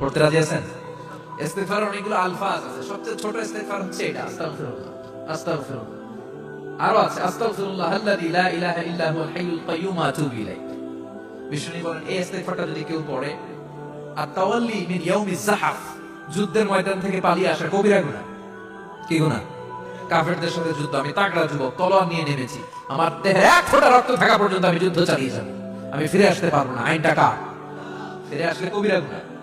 পড়তে রাজি আছেন? ইস্তেগফার অনেকগুলো আলফাজ আছে। সবচেয়ে ছোট ইস্তেগফার হচ্ছে এটা, আস্তাগফিরুল্লাহ আস্তাগফিরুল্লাহ। আরও আছে, আস্তাগফিরুল্লাহ আল্লাযী লা ইলাহা ইল্লা হুয়াল কাইয়্যুম আতুবু ইলাইহি। বলেন, এই যদি কেউ পড়ে আর তাওয়াল্লি মিন ইয়াউমিজ জাহাফ যুদ্ধের ময়দান থেকে পালিয়ে আসা কবিরা গুনাহ। কি গুনাহ? কাফেরদের সাথে যুদ্ধ, আমি তাগড়া যুবক, তলোয়ার নিয়ে নেমেছি। আমার দেহে এক ফোঁটা রক্ত থাকা পর্যন্ত আমি যুদ্ধ চালিয়ে যাব। আমি ফিরে আসতে পারব না। আইনটা কার? ফিরে আসলে কবিরা গুনাহ।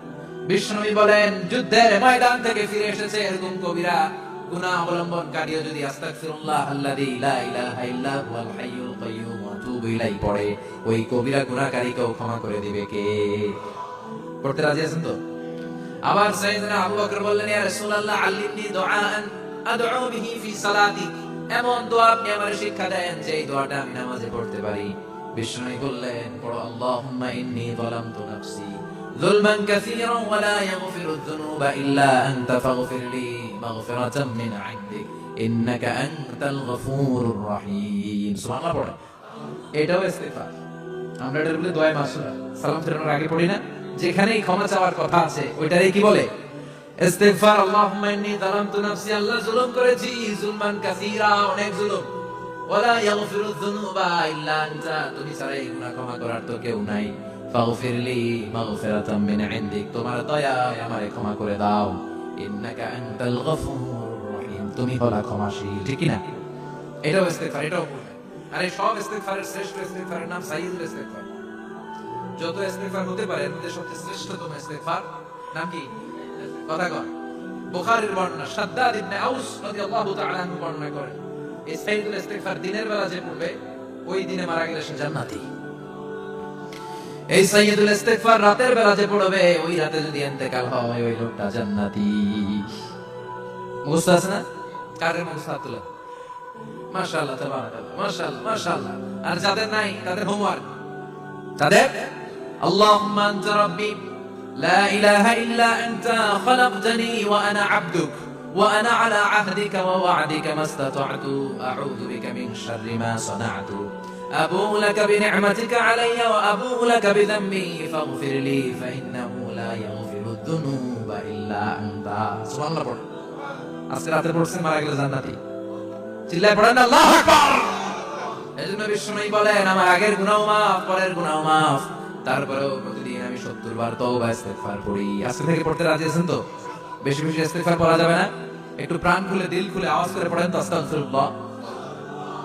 বিষ্ণুবী বলেন, যুদ্ধের ময়দান থেকে ফিরে এসেছে এরকম কবিরা। গুনাহ অবলম্বনকারীও যদি আস্তাগফিরুল্লাহ আল্লাযী লা ইলাহা ইল্লা হুয়াল হাইয়ুল কাইয়্যুম ওয়া আতুবু ইলাইহি পড়ে, ওই কবিরা গুনাহকারীকেও ক্ষমা করে দিবে কে? পড়তে রাজি আছেন তো? আবার সাইয়েদনা আবু বকর বললেন, ইয়া রাসূলুল্লাহ, আল্লিমনি দুআআন আদউ বিহি ফি সালাতি। এমন দোয়া আপনি আমাকে শিক্ষা দেন যে এই দোয়াটা আমি নামাজে পড়তে পারি। বিষ্ণু বললেন, পড়ো, আল্লাহুম্মা ইন্নী যালামতু নাফসি। ظلما كثيرا ولا يغفر الذنوب إلا أنت فاغفر لي مغفرة من عندك إنك أنت الغفور الرحيم سبحان الله পড়ে এটাও ইস্তেগফার আমরা এটা বলে দোয়া মাসুরা সালাম ফেরানোর আগে পড়ি না যেখানেই ক্ষমা চাওয়ার কথা আছে ওইটারই কি বলে ইস্তেগফার আল্লাহুম্মা ইন্নী যালামতু নাফসি আল্লাহ জুলুম করেছি জুলমান কাসীরা অনেক জুলুম ওয়ালা ইয়াগফিরু যুনুবা ইল্লা আনতা তুমি ছাড়া এই গুনাহ ক্ষমা করার তো কেউ নাই ফাগফিরলি মাগফিরাতাম মিন ইনদিক তোমার দয়ায় আমারে ক্ষমা করে দাও। ইন্নাকা আনতাল গফুরুর রহিম। তুমি হলা ক্ষমাশীল। ঠিক না? এটাও ইস্তেগফার, এটাও। আর সব ইস্তেগফারের শ্রেষ্ঠ ইস্তেগফারের নাম সাইয়্যিদুল ইস্তেগফার। যত ইস্তেগফার হতে পারে এর মধ্যে সবচেয়ে শ্রেষ্ঠতম ইস্তেগফার নাম কি? কথা কর বুখারীর বর্ণনা শাদ্দাদ ইবনে আউস রাদিয়াল্লাহু তাআলা বর্ণনা করেন, এই সাইয়্যিদুল ইস্তেগফার দিনের বেলা যে পড়বে, ওই দিনে মারা গেলে সে জান্নাতি। এই সাইয়্যিদুল ইস্তেগফার রাতের বেলা যে পড়বে ওই রাতে যদি ইন্তেকাল হয় ওই লোকটা জান্নাতি মুখস্থ আছে না কারের মুখস্থ হাত তোলা মাশাআল্লাহ তাবারাকাল্লাহ মাশাআল্লাহ মাশাআল্লাহ আর যাদের নাই তাদের হোমওয়ার্ক তাদের আল্লাহুম্মা আনতা রাব্বি লা ইলাহা ইল্লা আনতা খলাকতানি ওয়া আনা আবদুক وأنا على عهدك ووعدك ما استطعت أعوذ بك من شر ما صنعت أبوء لك بنعمتك علي وأبوء لك بذنبي فاغفر لي فإنه لا يغفر الذنوب إلا أنت سبحان الله পড়ো আজকে রাতে পড়ছেন মারা গেলে জান্নাতি চিল্লায় পড়েন আল্লাহু আকবার এজন্য বিষ্ণুই বলেন আমার আগের গুনাহ মাফ পরের গুনাহ মাফ তারপরেও প্রতিদিন আমি 70 বার তওবা ইস্তেগফার পড়ি আজকে থেকে পড়তে রাজি আছেন তো বেশি বেশি ইস্তেগফার পড়া যাবে না একটু প্রাণ খুলে দিল খুলে আওয়াজ করে পড়েন তো আস্তাগফিরুল্লাহ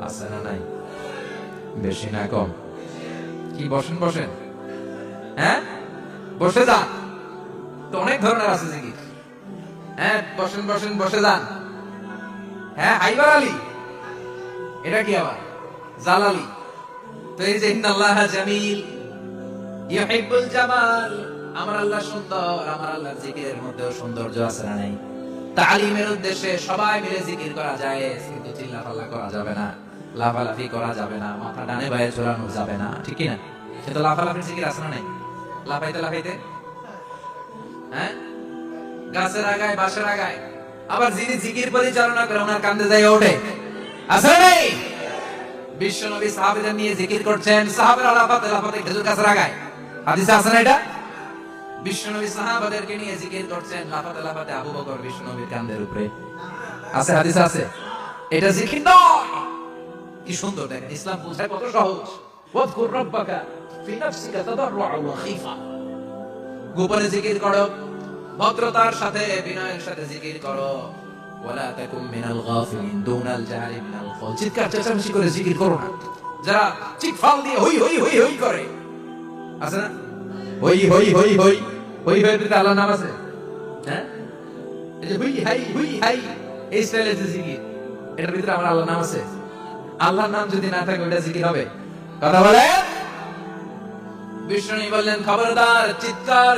আছে না নাই। বেশি না কম। কি, বসেন বসেন। হ্যাঁ? বসে যান। তো অনেক ধরনের আছে হ্যাঁ বসেন বসেন, বসে যান। হ্যাঁ আলী। এটা কি আবার? জালালি তো এই যে, ইন্নাল্লাহ জামিল। ইউহিব্বুল জামাল। আমার আল্লাহ সুন্দর, আমার আল্লাহর জিকিরের মধ্যেও সৌন্দর্য আছে না নাই? তালিমের উদ্দেশ্যে সবাই মিলে জিকির করা যায়। কিন্তু চিল্লাপাল্লা করা যাবে না, লাফালাফি করা যাবে না, মাথা ডানে বায়ে ঝোলানো যাবে না, ঠিক না কিন্তু লাফালাফির জিকির আছে না নাই? লাফাইতে লাফাইতে? হ্যাঁ? গাছের আগায় বাসের আগায়। আবার যিনি জিকির পরিচালনা করে, ওনার কান্দে যায় ওঠে। না নেই? বিশ্ব নবী সাহাবীদের নিয়ে জিকির করছেন, সাহাবেরা লাফাতে লাফাতে খেজুর গাছ লাগায় হাদিসে আছে না এটা? বিশ্ব নবী সাহাবাদেরকে নিয়ে জিকির করছেন, লাফাতে লাফাতে আবু বকর, বিশ্ব নবীর কান্দের উপরে। আছে, হাদিসে আছে? এটা জিকির? নয় কি সুন্দর দেখেন ইসলাম বোঝায় কত সহজ। ওয়াজকুর রাব্বাকা ফি নাফসিকা তাদাররুআ ওয়া খীফা। গোপনে জিকির করো ভদ্রতার সাথে বিনয়ের সাথে জিকির করো। ওয়ালা তাকুম মিনাল গাফিলিন দুনাল জাহরি মিনাল চিৎকার চেঁচামেচি করে জিকির করো না। যারা চিৎফাল দিয়ে হই হই হই হই করে আছে না? হই হই হই হই হই হই ভিতরে আল্লাহর নাম আছে? হ্যাঁ? এই যে হুই হাই হুই হাই এই স্টাইলে জিকির। এটার ভিতরে আমার আল্লাহর নাম আছে। আল্লাহর নাম যদি না থাকে ওটা জিকির হবে। কথা বলে বিষ্ণু বললেন, খবরদার, চিৎকার,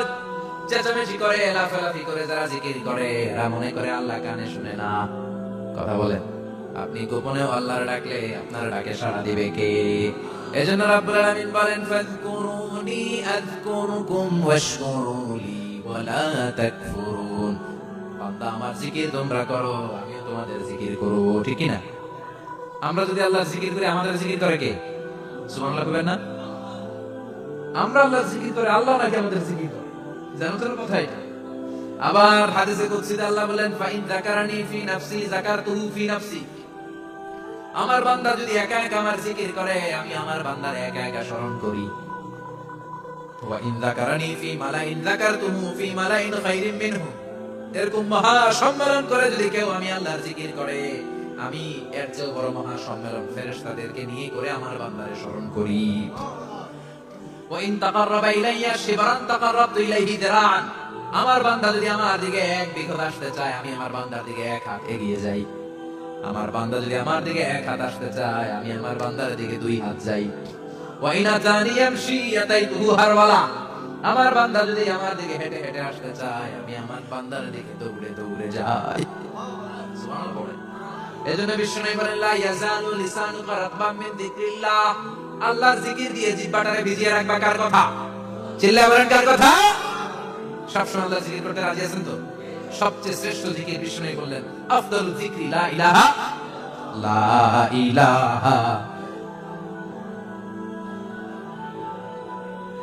চেঁচামেচি করে, লাফালাফি করে যারা জিকির করে, এরা মনে করে আল্লাহ কানে শুনে না। কথা বলেন। আপনি গোপনে আল্লাহর ডাকলে আপনার ডাকে সাড়া দিবে কে? এজন্য রাব্বুল আলামিন বলেন, ফাযকুরুনি, আযকুরুকুম, ওয়াশকুরুলি ওয়ালা তাকফুরুন। বান্দা, আমার জিকির তোমরা করো, আমিও তোমাদের জিকির করব, ঠিক না আমরা যদি আল্লাহর জিকির করি, আমাদের জিকির করে কে? সুবহানাল্লাহ কইবেন না? আমরা আল্লাহর জিকির করে, আল্লাহ নাকি আমাদের জিকির করে? জানো তো কথা এটা? আবার হাদিসে কুদসিতে আল্লাহ বলেন, ফাইন যাকারানি ফি নাফসি যাকারতুহু ফি নাফসি। আমার বান্দা যদি একা একা আমার জিকির করে, আমি আমার বান্দার একা একা স্মরণ করি। ওয়া ইন যাকারানি ফি মালাইন যাকারতুহু ফি মালাইন খাইরিন মিনহু। এরকম মহা সম্মেলন করে যদি কেউ আমি আল্লাহর জিকির করে, আমি এর চেয়ে বড় মহা সম্মেলন ফেরেশতাদেরকে নিয়ে করে আমার বান্দারে স্মরণ করি। ওয়াইন তাকাররাবা ইলাইয়া শিবরান তাকাররাবতু ইলাইহি দিরাআন আমার বান্দা যদি আমার দিকে এক বিঘত আসতে চায়, আমি আমার বান্দার দিকে এক হাত এগিয়ে যাই। আমার বান্দা যদি আমার দিকে এক হাত আসতে চায়, আমি আমার বান্দার দিকে দুই হাত যাই। ওয়াইন আতানি ইয়ামশি ইয়াতাইতুহু হারওয়ালা। আমার বান্দা যদি আমার দিকে হেঁটে হেঁটে আসতে চায়, আমি আমার বান্দার দিকে দৌড়ে দৌড়ে যাই। এজন্য বিষ্ণু বলেন, লা ইয়াজালু লিসানুকা মিন যিকরিল্লাহ। জিকির দিয়ে জিহ্বাটারে ভিজিয়ে রাখবা কার কথা? বলেন কার কথা? আল্লাহ জিকির করতে রাজি আছেন তো? সবচেয়ে শ্রেষ্ঠ জিকির বিষ্ণু বললেন, আফদালু যিকরি, লা ইলাহা লা ইলাহা।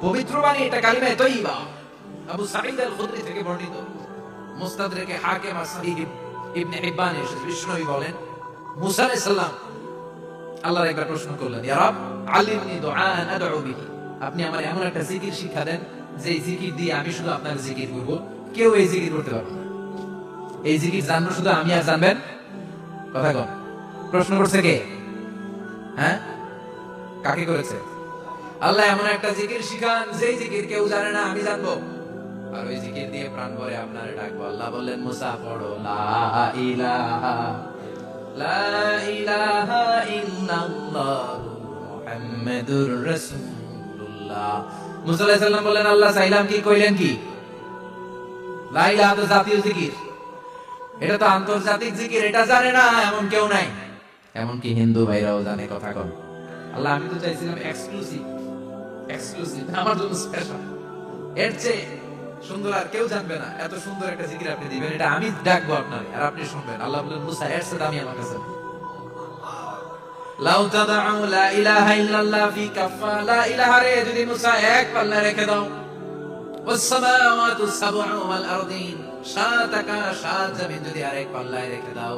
পবিত্র বাণী এটা কালিমায় তৈবা আবু সাঈদ আল খুদরি থেকে বর্ণিত। মুস্তাদরেকে হাকিম আসহিব ইবনে হিব্বান এসেছে বিষ্ণুই বলেন, মুসা আলাইহিস সালাম, আল্লাহর একবার প্রশ্ন করলেন, ইয়া রব আলিমনি দুআন আদউ বিহি। আপনি আমার এমন একটা জিকির শিক্ষা দেন যে জিকির দিয়ে আমি শুধু আপনার জিকির করব। কেউ এই জিকির করতে পারবে না। এই জিকির জানব শুধু আমি আর জানবেন? কথা কম প্রশ্ন করছে কে? হ্যাঁ? কাকে করেছে? আল্লাহ এমন একটা জিকির শিখান, যেই জিকির কেউ জানে না, আমি জানব। আর ওই জিকির দিয়ে প্রাণ ভরে আপনার ডাকবো। আল্লাহ বললেন, মুসা, পড়ো। চাইলাম কি, কইলেন কি? জিকির। এটা তো আন্তর্জাতিক জিকির, এটা জানে না, এমন কেউ নাই। এমনকি হিন্দু ভাইরাও জানে, কথা কন। আল্লাহ আমি তো চাইছিলাম এক্সক্লুসিভ এক্সক্লুসিভ আমার জন্য স্পেশাল এর চেয়ে সুন্দর আর কেউ জানবে না এত সুন্দর একটা জিকির আপনি দিবেন এটা আমি ডাকবো আপনার আর আপনি শুনবেন আল্লাহ বলেন মুসা এর চেয়ে দামি আমার কাছে লাউ তাদউ লা ইলাহা ইল্লাল্লাহ ফি কাফা লা ইলাহা রে যদি মুসা এক পাল্লা রেখে দাও والسماوات السبع والأرضين সাত আকাশ সাত জমিন যদি আরেক পাল্লায় রেখে দাও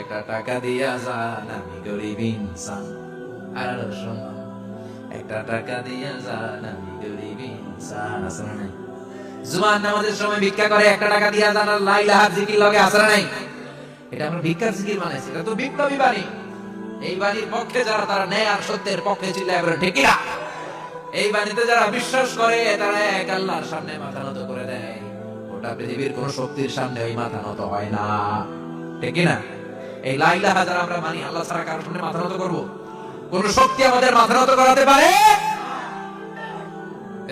একটা টাকা দিয়া যান, আমি গরিব ইনসান। আর শোনো, একটা টাকা দিয়া যান, আমি গরিব ইনসান, আছে নাই? জুমার নামাজের সময় ভিক্ষা করে একটা টাকা দিয়া যান, আর লা ইলাহা জিকির লগে, আছে নাই? এটা আমরা ভিক্ষার জিকির বানাইছি, এটা তো বিপ্লবী বাণী এই বাণীর পক্ষে যারা, তারা ন্যায় আর সত্যের পক্ষে ছিল এবার ঠিক না এই বাণীতে যারা বিশ্বাস করে, তারা এক আল্লাহর সামনে মাথা নত করে দেয়। ওটা পৃথিবীর কোন শক্তির সামনে ওই মাথা নত হয় না। ঠিক না এই লাইলাহা যারা আমরা মানি, আল্লাহ ছাড়া কারোর সামনে মাথা নত করব। কোন শক্তি আমাদের মাথা নত করাতে পারে?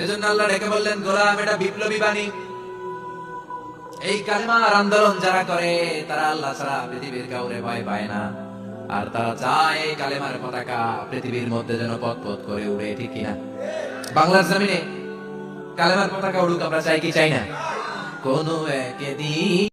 এজন্য আল্লাহ ডেকে বললেন, গোলাম, এটা বিপ্লবী বাণী। এই কালেমার আন্দোলন যারা করে, তারা আল্লাহ ছাড়া পৃথিবীর কাউরে ভয় পায় না। আর তারা চায় এই কালেমার পতাকা পৃথিবীর মধ্যে যেন পথ পথ করে উড়ে, ঠিক কিনা? বাংলার জমিনে কালেমার পতাকা উড়ুক, আমরা চাই কি চাই না? কোনো একদিন